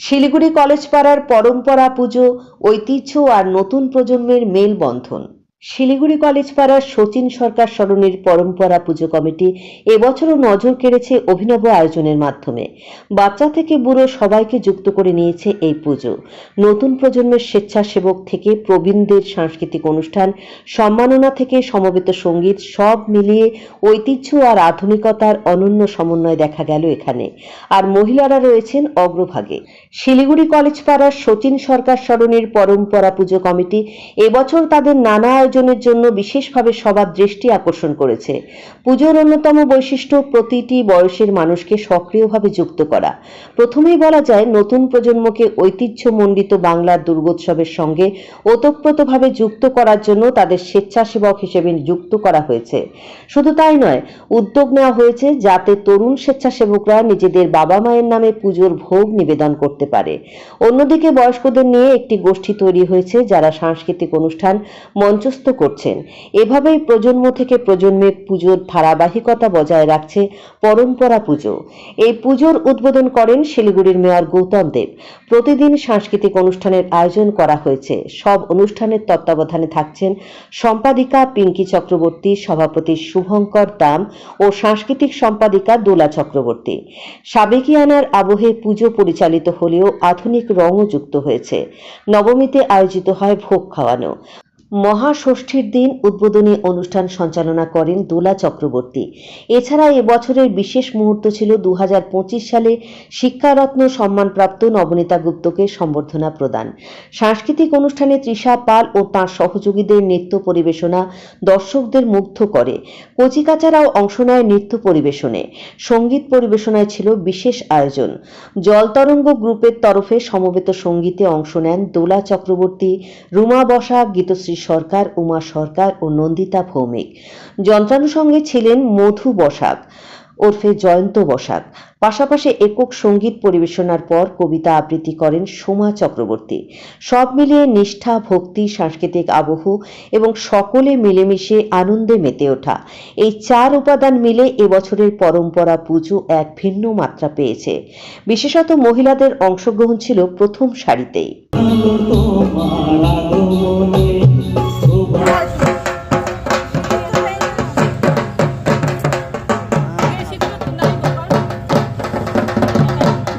Siliguri college পাড়ার পরম্পরা পুজো ঐতিহ্য আর নতুন প্রজন্মের মেলবন্ধন। শিলিগুড়ি কলেজ পাড়ার সচিন সরকার সরণির পরম্পরা পুজো কমিটি এবছরও নজর কেড়েছে অভিনব আয়োজনের মাধ্যমে। বাচ্চা থেকে বুড়ো সবাইকে যুক্ত করে নিয়েছে এই পুজো। নতুন প্রজন্মের স্বেচ্ছাসেবক থেকে প্রবীণদের সাংস্কৃতিক অনুষ্ঠান, সম্মাননা থেকে সমবেত সংগীত সব মিলিয়ে ঐতিহ্য আর আধুনিকতার অনন্য সমন্বয় দেখা গেল এখানে। আর মহিলারা রয়েছেন অগ্রভাগে। শিলিগুড়ি কলেজ পাড়ার সচিন সরকার সরণির পরম্পরা পুজো কমিটি এবছর তাদের নানা আয়োজনের জন্য বিশেষভাবে সবার দৃষ্টি আকর্ষণ করেছে। পুজোর অন্যতম বৈশিষ্ট্য প্রতিটি বয়সের মানুষকে সক্রিয়ভাবে যুক্ত করা। প্রথমেই বলা যায়, নতুন প্রজন্মকে ঐতিহ্যমণ্ডিত বাংলার দুর্গোৎসবের সঙ্গে ওতপ্রোতভাবে যুক্ত করার জন্য তাদের স্বেচ্ছাসেবক হিসেবে যুক্ত করা হয়েছে। শুধু তাই নয়, উদ্যোগ নেওয়া হয়েছে যাতে তরুণ স্বেচ্ছাসেবকরা নিজেদের বাবা মায়ের নামে পুজোর ভোগ নিবেদন করতে পারে। অন্যদিকে বয়স্কদের নিয়ে একটি গোষ্ঠী তৈরি হয়েছে যারা সাংস্কৃতিক অনুষ্ঠান, মঞ্চস্থ করছেন। এভাবেই প্রজন্ম থেকে প্রজন্মে পুজোর ধারাবাহিকতা বজায় রাখছে পরম্পরা পুজো। এই পুজোর উদ্বোধন করেন শিলিগুড়ির মেয়র গৌতম দেব। প্রতিদিন সাংস্কৃতিক অনুষ্ঠানের আয়োজন করা হয়েছে। সব অনুষ্ঠানের তত্ত্বাবধানে থাকছেন সম্পাদিকা পিঙ্কি চক্রবর্তী, সভাপতি শুভঙ্কর দাম ও সাংস্কৃতিক সম্পাদিকা দোলা চক্রবর্তী। সাবেকিয়ানার আবহে পুজো পরিচালিত হলেও আধুনিক রঙও যুক্ত হয়েছে। নবমীতে আয়োজিত হয় ভোগ খাওয়ানো। মহাষষ্ঠীর দিন উদ্বোধনী অনুষ্ঠান সঞ্চালনা করেন দোলা চক্রবর্তী। এছাড়া এবছরের বিশেষ মুহূর্ত ছিল দু হাজার পঁচিশ সালে শিক্ষারত্ন সম্মানপ্রাপ্ত নবনীতা গুপ্তকে সম্বর্ধনা প্রদান। সাংস্কৃতিক অনুষ্ঠানে তৃষা পাল ও তাঁর সহযোগীদের নৃত্য পরিবেশনা দর্শকদের মুগ্ধ করে। কচিকাচারাও অংশ নেয় নৃত্য পরিবেশনে। সংগীত পরিবেশনায় ছিল বিশেষ আয়োজন। জলতরঙ্গ গ্রুপের তরফে সমবেত সঙ্গীতে অংশ নেন দোলা চক্রবর্তী, রুমা বসা, গীতশ্রী সরকার উমা সরকার ও নন্দিতা ভৌমিক। যন্ত্রানুষঙ্গে ছিলেন মধু বসাক। ওরফে জয়ন্ত বসাক। পাশাপাশি একক সংগীত পরিবেশনার পর কবিতা আবৃত্তি করেন সোমা চক্রবর্তী। সব মিলিয়ে নিষ্ঠা, ভক্তি, সাংস্কৃতিক আবহ এবং সকলে মিলেমিশে আনন্দে মেতে ওঠা। এই চার উপাদান মিলে এবছরের পরম্পরা পুজো এক ভিন্ন মাত্রা পেয়েছে। বিশেষত মহিলাদের অংশগ্রহণ ছিল প্রথম সারিতেই।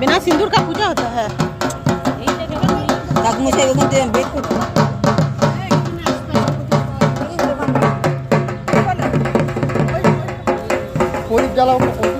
बिना सिंदूर का पूजा होता है কাকু মশাই ওখান থেকে বের করতে প্রদীপ জ্বালাও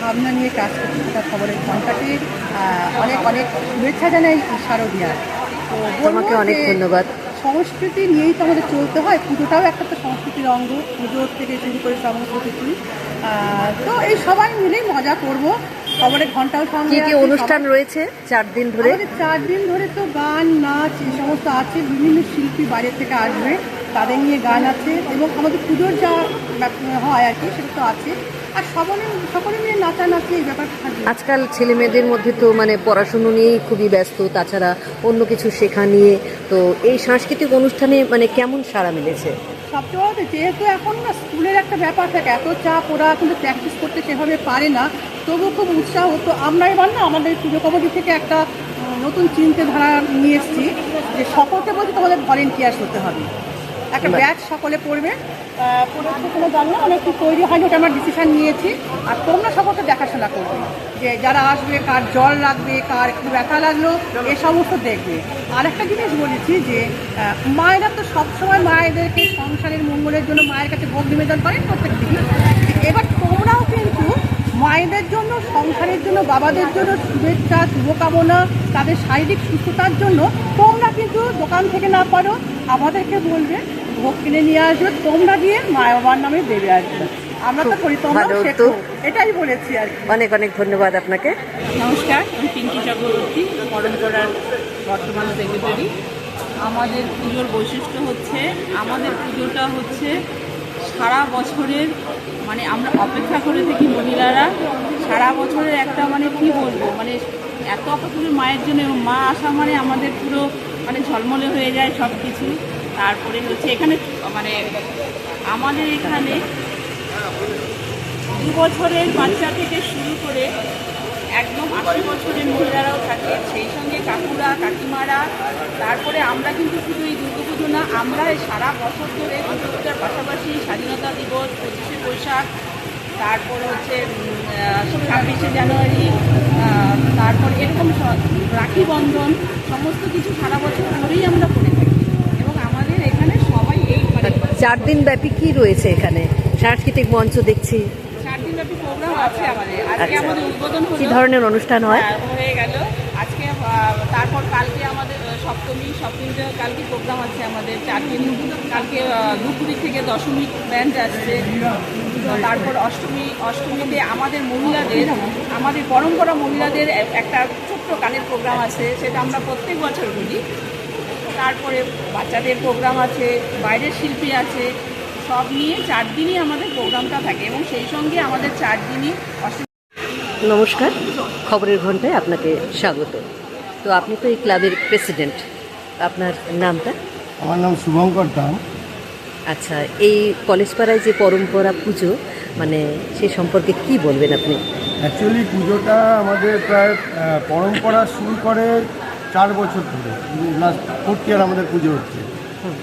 ভাবনা নিয়ে কাজ করতে থাকা খবরের ঘন্টাকে আহ, অনেক অনেক শুভেচ্ছা জানাই শারদিয়ার তো তোমাকে অনেক ধন্যবাদ। সংস্কৃতি নিয়েই তো আমাদের চলতে হয় পুজোটাও একটা তো সংস্কৃতির অঙ্গ পুজোর থেকে শুরু করে সমস্ত কিছুই। তো এই সবাই মিলেই মজা করব খবরের ঘন্টাও সঙ্গে কি অনুষ্ঠান রয়েছে চার দিন ধরে? চার দিন ধরে তো গান নাচ এই সমস্ত আছে বিভিন্ন শিল্পী বাইরে থেকে আসবে। তাদের নিয়ে গান আছে এবং আমাদের পুজোর যা হয় আর কি সেটা তো আছে। আর সকলে সকলে মিলে নাচানাচি এই ব্যাপারটা আজকাল ছেলে মেয়েদের মধ্যে তো মানে পড়াশুনো নিয়েই খুবই ব্যস্ত তাছাড়া অন্য কিছু শেখা নিয়ে। তো এই সাংস্কৃতিক অনুষ্ঠানে মানে কেমন সাড়া মিলেছে? সবচেয়ে যেহেতু এখন না স্কুলের একটা ব্যাপার থাকে এত চাপ ওরা কিন্তু প্র্যাকটিস করতে সেভাবে পারে না। তবুও খুব উৎসাহ। তো আমরা এবার না আমাদের পুজো কমিটি থেকে একটা নতুন চিন্তাধারা নিয়ে এসেছি যে সকলকে বলতে তোমাদের ভলেন্টিয়ার্স হতে হবে। একটা ব্যাচ সকলে পড়বে। পড়ে কোনো জানলে মানে একটু তৈরি হয়নি ওটা আমরা ডিসিশন নিয়েছি। আর তোমরা সকলকে দেখাশোনা করবে যে যারা আসবে কার জল লাগবে কার একটু ব্যথা লাগল এ সমস্ত দেখবে। আর একটা জিনিস বলেছি যে মায়েরা তো সবসময় মায়েদেরকে সংসারের মঙ্গলের জন্য মায়ের কাছে ভোগ নিবেদন করেন প্রত্যেক দিন। এবার তোমরাও কিন্তু মায়েদের জন্য সংসারের জন্য বাবাদের জন্য শুভেচ্ছা শুভকামনা তাদের শারীরিক সুস্থতার জন্য তোমরা কিন্তু দোকান থেকে না পারো আমাদেরকে বলবে ভোগ কিনে নিয়ে আসবে তোমরা গিয়ে মা বাবার নামে দেবে আসবে। আমরা তো করি তোমরা শেখো। এটাই বলেছি আর কি। অনেক অনেক ধন্যবাদ আপনাকে। নমস্কার আমি পিঙ্কি চক্রবর্তী পরম্পরার বর্তমান সেক্রেটারি আমাদের পুজোর বৈশিষ্ট্য হচ্ছে আমাদের পুজোটা হচ্ছে সারা বছরের মানে আমরা অপেক্ষা করে থাকি মহিলারা সারা বছরের একটা মানে কি বলব মানে এত অপেক্ষা মায়ের জন্য এবং মা আসা মানে আমাদের পুরো মানে ঝলমলে হয়ে যায় সব কিছু তারপরে হচ্ছে এখানে মানে আমাদের এখানে দু বছরের বাচ্চা থেকে শুরু করে একদম আশি বছরের মহিলারাও থাকে। সেই সঙ্গে কাকুরা, কাকিমারা, তারপরে আমরা কিন্তু শুধু এই দুর্গাপুজো না, আমরা সারা বছর ধরে দুর্গাপূজার পাশাপাশি স্বাধীনতা দিবস, পঁচিশে বৈশাখ তারপরে হচ্ছে ছাব্বিশে জানুয়ারি তারপর এরকম রাখি বন্ধন সমস্ত কিছু সারা বছর ধরেই আমরা করে থাকি। এবং আমাদের এখানে সবাই এই মানে চার দিন ব্যাপী কি রয়েছে এখানে? সাংস্কৃতিক মঞ্চ দেখছি। চার দিনব্যাপী প্রোগ্রাম আছে আমাদের। আজকে আচ্ছা। আমাদের উদ্বোধন কি ধরনের অনুষ্ঠান হয়? হ্যাঁ, হয়ে গেল। আজকে তারপর কালকে আমাদের সপ্তমী সপ্তমীতে কালকে প্রোগ্রাম আছে আমাদের। চার দিন কালকে ধূপগুড়ি থেকে দশমী ব্যান্ড আসছে। তারপর অষ্টমী অষ্টমীতে আমাদের মহিলাদের আমাদের পরম্পরা মহিলাদের একটা ছোট্ট গানের প্রোগ্রাম আছে সেটা আমরা প্রত্যেক বছর করি। তারপরে বাচ্চাদের প্রোগ্রাম আছে বাইরের শিল্পী আছে সব নিয়ে চার দিনই আমাদের প্রোগ্রামটা থাকে এবং সেই সঙ্গে আমাদের চার দিনই অষ্টমী। নমস্কার খবরের ঘন্টায় আপনাকে স্বাগত। তো আপনি তো এই ক্লাবের প্রেসিডেন্ট আপনার নামটা? আমার নাম শুভঙ্কর দাম। আচ্ছা এই কলেজপাড়ায় যে পরম্পরা পুজো মানে সে সম্পর্কে কি বলবেন আপনি? অ্যাকচুয়ালি পুজোটা আমাদের প্রায় পরম্পরা শুরু করে চার বছর ধরে। ফোর্থ ইয়ার আমাদের পুজো হচ্ছে।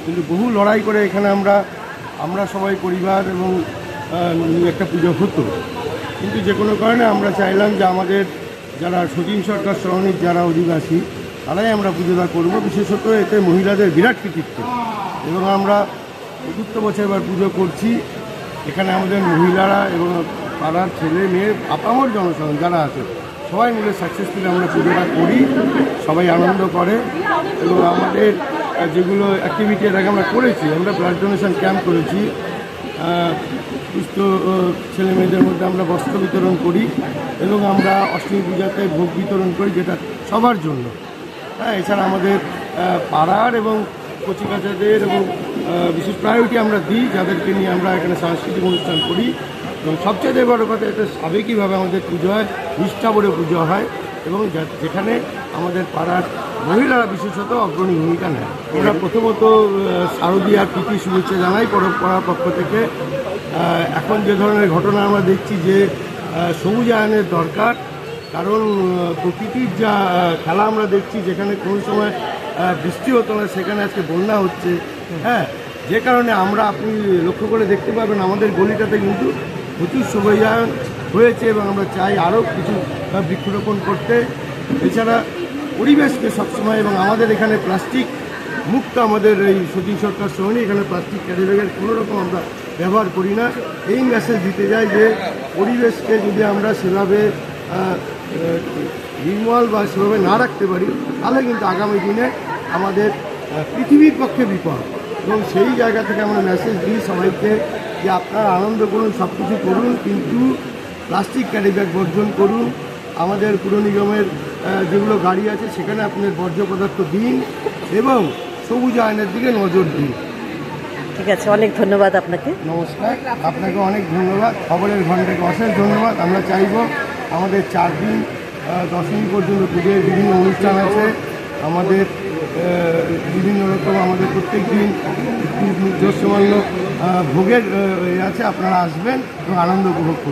কিন্তু বহু লড়াই করে এখানে আমরা আমরা সবাই পরিবার এবং একটা পুজো হতো। কিন্তু যে কোনো কারণে আমরা চাইলাম যে আমাদের যারা সচিন সরকার সরণির যারা অধিবাসী, তারাই আমরা পুজোটা করব। বিশেষত এতে মহিলাদের বিরাট কৃতিত্ব। এবং আমরা চতুর্থ বছর এবার পুজো করছি। এখানে আমাদের মহিলারা এবং পাড়ার ছেলে মেয়ে, আপামর জনসাধারণ যারা আছে, সবাই মিলে সাকসেসফুলি আমরা পুজোটা করি। সবাই আনন্দ করে। এবং আমাদের যেগুলো অ্যাক্টিভিটি আগে আমরা করেছি, আমরা ব্লাড ডোনেশন ক্যাম্প করেছি। সুস্থ ছেলে মেয়েদের মধ্যে আমরা বস্ত্র বিতরণ করি এবং আমরা অষ্টমী পূজাতে ভোগ বিতরণ করি, যেটা সবার জন্য। হ্যাঁ এছাড়া আমাদের পাড়ার এবং কচিকাচাদের এবং বিশেষ প্রায়োরিটি আমরা দিই যাদেরকে নিয়ে আমরা এখানে সাংস্কৃতিক অনুষ্ঠান করি। এবং সবচেয়ে বড় কথা এটা সাবেকিভাবে আমাদের পুজো হয় নিষ্ঠা বলে পুজো হয় এবং যেখানে আমাদের পাড়ার মহিলারা বিশেষত অগ্রণী ভূমিকা নেয়। আমরা প্রথমত আহ, শারদীয়ার প্রীতি শুভেচ্ছা জানাই পরম্পরার পক্ষ থেকে। এখন যে ধরনের ঘটনা আমরা দেখছি যে সবুজায়নের দরকার কারণ প্রকৃতির যা খেলা আমরা দেখছি যেখানে কোনো সময় বৃষ্টি হতো না, সেখানে আজকে বন্যা হচ্ছে। হ্যাঁ যে কারণে আমরা আপনি লক্ষ্য করে দেখতে পাবেন, আমাদের গলিটাতে কিন্তু প্রচুর সবুজায়ন হয়েছে এবং আমরা চাই আরও কিছু বৃক্ষরোপণ করতে। এছাড়া পরিবেশকে সবসময় এবং আমাদের এখানে প্লাস্টিক মুক্ত আমাদের এই সচিন সরকার সহনি এখানে প্লাস্টিক ক্যারি ব্যাগের কোনো রকম আমরা ব্যবহার করি না। এই মেসেজ দিতে যাই যে, পরিবেশকে যদি আমরা সেভাবে নির্মল বা সেভাবে না রাখতে পারি তাহলে কিন্তু আগামী দিনে আমাদের পৃথিবীর পক্ষে বিপদ। এবং সেই জায়গা থেকে আমরা মেসেজ দিই সবাইকে যে আপনারা আনন্দ করুন সব কিছু করুন কিন্তু প্লাস্টিক ক্যারি ব্যাগ বর্জন করুন। আমাদের পুর নিগমের যেগুলো গাড়ি আছে সেখানে আপনার বর্জ্য পদার্থ দিন এবং সবুজ আয়নের দিকে নজর দিন। ঠিক আছে অনেক ধন্যবাদ আপনাকে। নমস্কার আপনাকে অনেক ধন্যবাদ। খবরের ঘন্টাকে অশেষ ধন্যবাদ। আমরা চাইব আমাদের চার দিন দশমী পর্যন্ত পুজোর বিভিন্ন অনুষ্ঠান আছে। আমাদের বিভিন্ন রকম আমাদের প্রত্যেক দিন নিজস্ব ভোগের আছে, আপনারা আসবেন এবং আনন্দ উপভোগ করবেন।